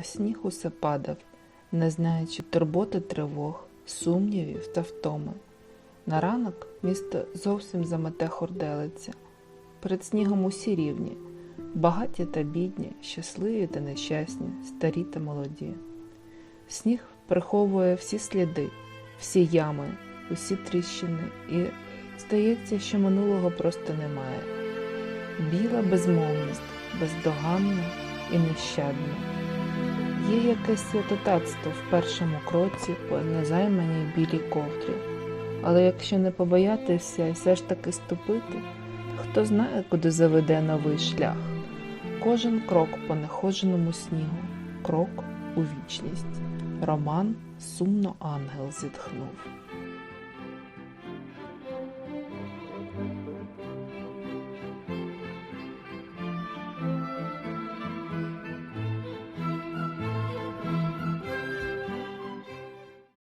а сніг усе падав, не знаючи турботи тривог, сумнівів та втоми. На ранок місто зовсім замете хорделиця. Перед снігом усі рівні, багаті та бідні, щасливі та нещасні, старі та молоді. Сніг приховує всі сліди, всі ями, усі тріщини, і здається, що минулого просто немає. Біла безмовність, бездоганна і нещадна. Є якесь святотатство в першому кроці по незайманій білій ковдрі. Але якщо не побоятися і все ж таки ступити, хто знає, куди заведе новий шлях. Кожен крок по нехоженому снігу, крок у вічність. Роман сумно ангел зітхнув.